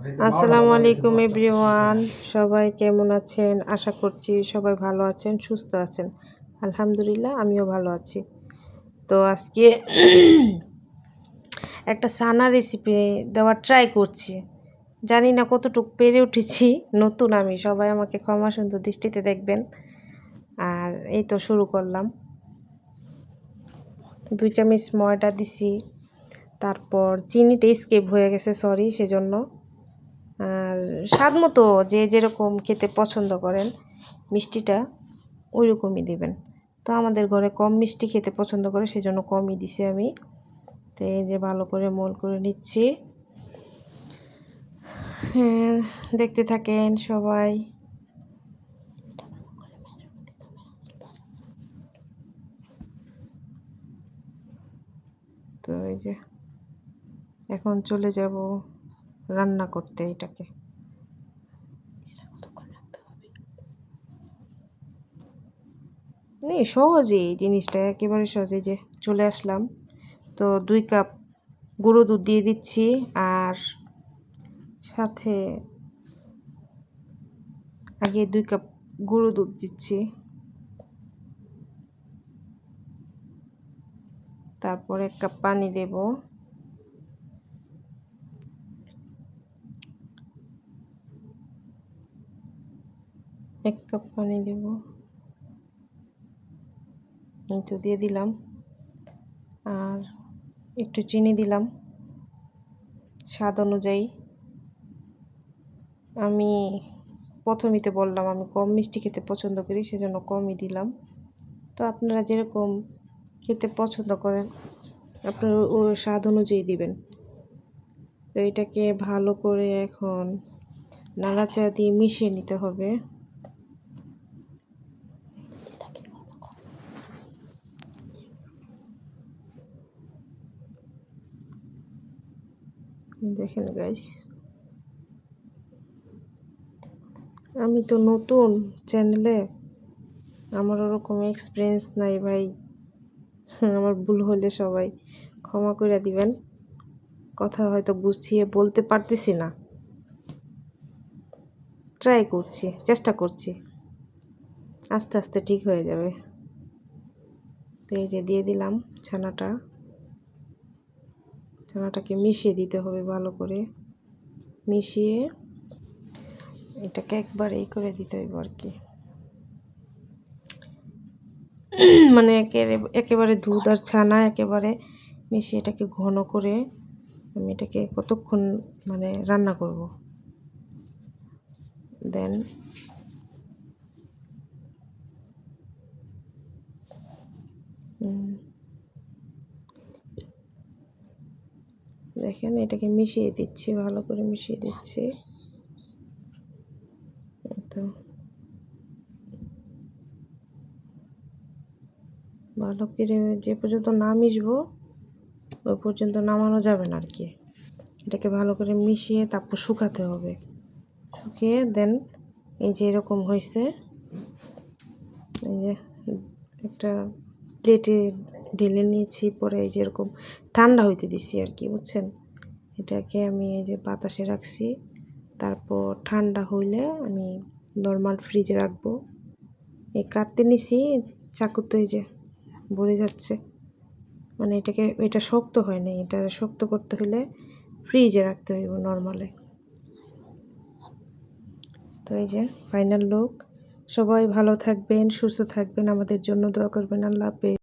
আসসালামু আলাইকুম এভরিওয়ান। সবাই কেমন আছেন? আশা করছি সবাই ভালো আছেন সুস্থ আছেন। আলহামদুলিল্লাহ আমিও ভালো আছি। তো আজকে একটা সানা রেসিপি দেওয়ার ট্রাই করছি। জানি না কতটুকু পেরে উঠেছি নতুন আমি। সবাই আমাকে ক্ষমা সুন্দর দৃষ্টিতে দেখবেন। আর এই তো শুরু করলাম। দুই চামচ ময়দা দিছি। তারপর চিনিটা স্কেপ হয়ে গেছে সরি সেজন্য। স্বাদ মতো যে যেরকম খেতে পছন্দ করেন, মিষ্টিটা ওই রকমই দেবেন। তো আমাদের ঘরে কম মিষ্টি খেতে পছন্দ করে, সেজন্য কমই দিছি আমি। তো এই যে ভালো করে মোল করে নিচ্ছি। হ্যাঁ দেখতে থাকেন সবাই। তো এই যে এখন চলে যাব রান্না করতে এটাকে। নেই সহজেই জিনিসটা, একেবারে সহজে যে চলে আসলাম। তো দুই কাপ গুঁড়ো দুধ দিয়ে দিচ্ছি, আর সাথে আগে দুই কাপ গুঁড়ো দুধ দিচ্ছি। তারপর এক কাপ পানি দেবো। এক কাপ পানি দেব। তো দিয়ে দিলাম। আর একটু চিনি দিলাম। স্বাদ অনুযায়ী। আমি প্রথমেই তো বললাম, আমি কম মিষ্টি খেতে পছন্দ করি, সেজন্য কমই দিলাম। তো আপনারা যেরকম খেতে পছন্দ করেন, আপনার ও স্বাদ অনুযায়ী দিবেন। তো এটাকে ভালো করে এখন নাড়াচাড়া দিয়ে মিশিয়ে নিতে হবে। দেখেন গাইস আমি তো নতুন চ্যানেলে আমার ওরকম এক্সপিরিয়েন্স নাই ভাই। আমার ভুল হলে সবাই ক্ষমা করে দিবেন। কথা হয়তো বুঝিয়ে বলতে পারতেছি না। ট্রাই করছি, চেষ্টা করছি। আস্তে আস্তে ঠিক হয়ে যাবে। তো এই যে দিয়ে দিলাম ছানাটা। ছানাটাকে মিশিয়ে দিতে হবে ভালো করে। মিশিয়ে এটাকে একবার এই করে দিতে হইব আর কি। মানে একেবারে দুধ আর ছানা একেবারে মিশিয়ে এটাকে ঘন করে আমি এটাকে কতক্ষণ মানে রান্না করব। দেন দেখেন, এটাকে মিশিয়ে দিচ্ছি, ভালো করে মিশিয়ে দিচ্ছি। তো ভালো করে যে পর্যন্ত না মিশবো, ওই পর্যন্ত নামানো যাবে না আর কি এটাকে ভালো করে মিশিয়ে তারপর শুকাতে হবে। শুকিয়ে দেন, এই যে এরকম হয়েছে, এই যে একটা প্লেটে ঢেলে নিয়েছি, পরে এই যে এরকম ঠান্ডা হইতে দিছি আর কি বুঝছেন? এটাকে আমি এই যে বাতাসে রাখছি। তারপর ঠান্ডা হইলে আমি নর্মাল ফ্রিজে রাখব। এই কাটতে নিছি, চাকু তো এই যে ভরে যাচ্ছে। মানে এটাকে, এটা শক্ত হয় না এটা শক্ত করতে হলে ফ্রিজে রাখতে হইব নর্মালে তো এই যে ফাইনাল লুক সবাই ভালো থাকবেন, সুস্থ থাকবেন, আমাদের জন্য দোয়া করবেন, আল্লাহ হাফেজ।